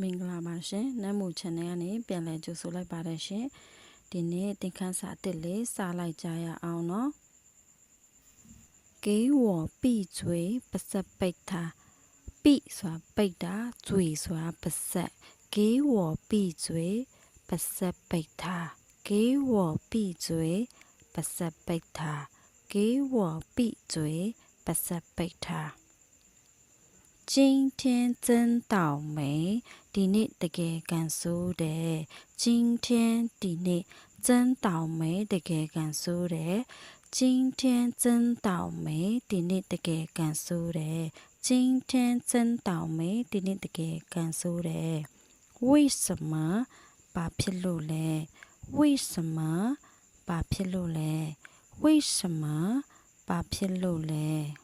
မင်္ဂလာပါရှင်နမ်မူ channel ကနေပြန်လည်ကြိုဆိုလိုက်ပါတယ်ရှင်ဒီနေ့သင်ခန်းစာအစ်လေးစာလိုက်ကြရအောင်နော်ကေဝပိဇွေပစက်ပိတ်တာပိဆိုတာပိတ်တာဇွေဆိုတာပစက်ကေဝပိဇွေပစက်ပိတ်တာကေဝပိဇွေပစက်ပိတ်တာကေဝပိဇွေပစက်ပိတ်တာ 今天真倒霉给你得给干瘦的今天给你真倒霉得给干瘦的今天真倒霉给你得给干瘦的今天真倒霉给你得给干瘦的。为什么把皮露嘞为什么把皮露嘞为什么把皮露嘞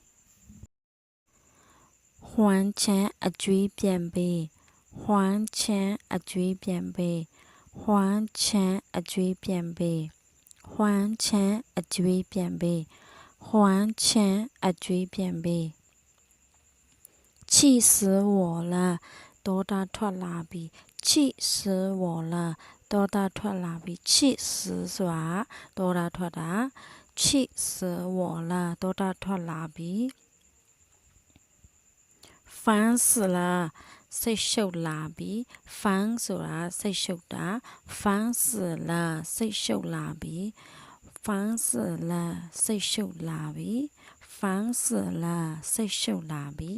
လို့လဲ还钱အကျွေးပြန်ပေး还钱အကျွေးပြန်ပေး还钱အကျွေးပြန်ပေး还钱အကျွေးပြန်ပေး还钱အကျွေးပြန်ပေး气死我了ဒေါတာထွက်လာပြီ气死我了ဒေါတာထွက်လာပြီ气死ဆိုတာဒေါတာထွက်တာ气死我了ဒေါတာထွက်လာ fun ဆိုတာစိတ်ရှုပ်လာပြီ fun ဆိုတာစိတ်ရှုပ်တာ fun ဆိုတာစိတ်ရှုပ်လာပြီ fun ဆိုတာစိတ်ရှုပ်လာပြီ fun ဆိုတာစိတ်ရှုပ်လာပြီ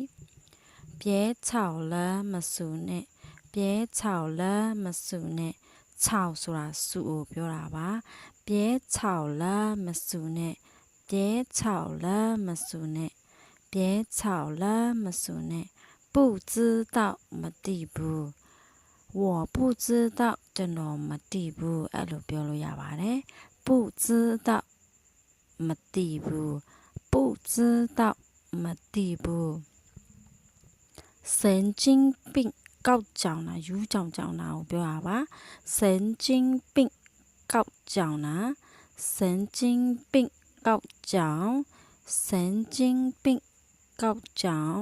ပြဲချောက်လမစုနဲ့ပြဲချောက်လမစုနဲ့ချောက်ဆိုတာစုကိုပြောတာပါပြဲချောက်လမစုနဲ့ပြဲချောက်လမစုနဲ့ 别吵了မဆူနဲ့不知道မသိဘူး我不知道ကျွန်တော်မသိဘူးအဲ့လိုပြောလို့ရပါတယ်不知道မသိဘူး不知道မသိဘူး神经病ကောက်ကြောင်တာယူးကြောင်ကြောင်တာကိုပြောတာပါ神经病ကောက်ကြောင်တာ神经病ကောက်ကြောင်神经病 ကောက်ကြောင်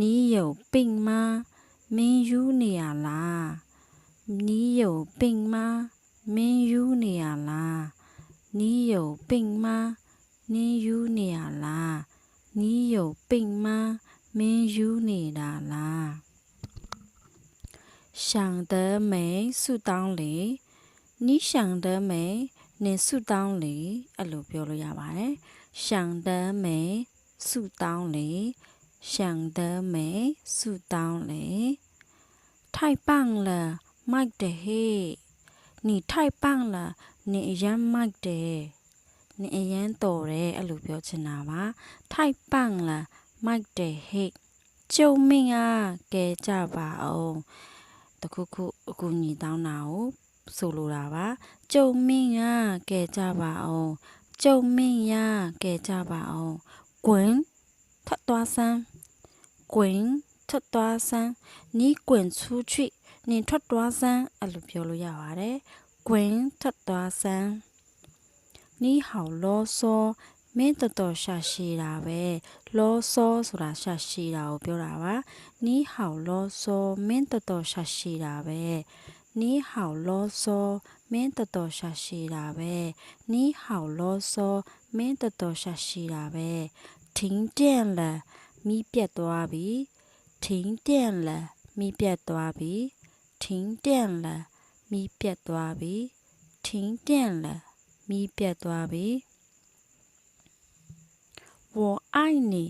你有病吗？没有你啊啦。你有病吗？没有你啊啦。你有病吗？没有你啊啦。你有病吗？没有你啦啦。想得美，苏当里。你想得美，你苏当里。အဲ့လိုပြောလို့ရပါတယ်။想得美， 苏当里。想得美，苏当里。太棒了，麦的嘿！你太棒了，你အရန်မိုက်တယ်။你အရန်တော်တယ်အဲ့လိုပြောချင်တာပါ။太棒了，မိုက်တယ်ဟဲ့။救命啊！ကဲကြပါအောင်။တခုခုအကူညီတောင်းတာကိုဆိုလိုတာပါ။救命啊！ကဲကြပါအောင်။救命呀！ကဲကြပါအောင်။ 滚ထွက်သွားစမ်းကွင်ထွက်သွားစမ်းနီးကွင်ဆူးချွိနင်ထွက်သွားစမ်းအဲ့လိုပြောလို့ရပါတယ်ကွင်ထွက်သွားစမ်းနီးဟောင်လောစောမင်းတော်တော်ရှာရှိတာပဲလောစောဆိုတာရှာရှိတာကိုပြောတာပါနီးဟောင်လောစောမင်းတော်တော်ရှာရှိတာပဲ နီးဟောင်လောစောမင်းတော်တော်ရှာရှိတာပဲနီးဟောင်လောစောမင်းတော်တော်ရှာရှိတာပဲထင်းတန့်လာမိပြက်သွားပြီထင်းတန့်လာမိပြက်သွားပြီထင်းတန့်လာမိပြက်သွားပြီထင်းတန့်လာမိပြက်သွားပြီဝိုအိုင်နီ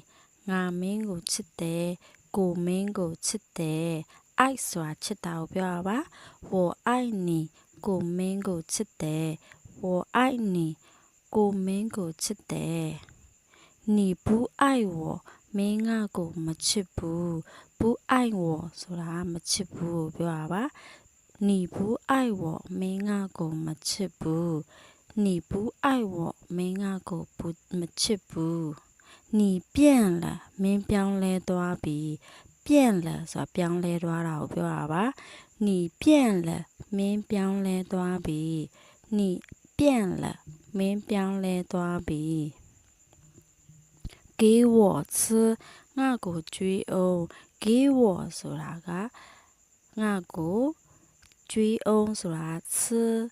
ငါမင်းကိုချစ်တယ်ကိုမင်းကိုချစ်တယ် အိုက်စွာချစ်တာကိုပြောရပါ我爱你ကိုမင်းကိုချစ်တယ်我爱你ကိုမင်းကိုချစ်တယ်你不爱我မင်းငါ့ကိုမချစ်ဘူးဘူးအိုက်ဝဆိုတာမချစ်ဘူးကိုပြောတာပါ你不爱我မင်းငါ့ကိုမချစ်ဘူး你不爱我မင်းငါ့ကိုမချစ်ဘူး你变了မင်းပြောင်းလဲသွားပြီ 变了，是吧？变来多了，不要吧？你变了，没变来多比。你变了，没变来多比。给我吃，我个嘴哦。给我是哪个？我个嘴哦是哪吃？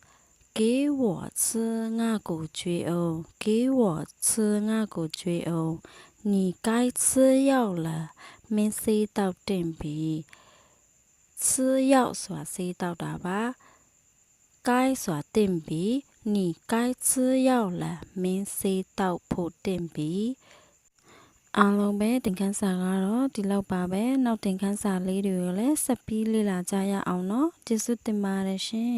给我吃，我个嘴哦。给我吃，我个嘴哦。你该吃药了。 မင်းစေးတောက်တင့်ပြီးဆေးရောက်စွာဆေးတောက်တာပါကိုင်းစွာတင့်ပြီးနီကိုင်းဆေးရောက်လာမင်းစေးတောက်ဖို့တင့်ပြီးအားလုံးပဲတင်ခန်းစာကတော့ဒီလောက်ပါပဲနောက်တင်ခန်းစာလေးတွေကိုလည်းဆက်ပြီးလေ့လာကြရအောင်เนาะကျေးဇူးတင်ပါတယ်ရှင်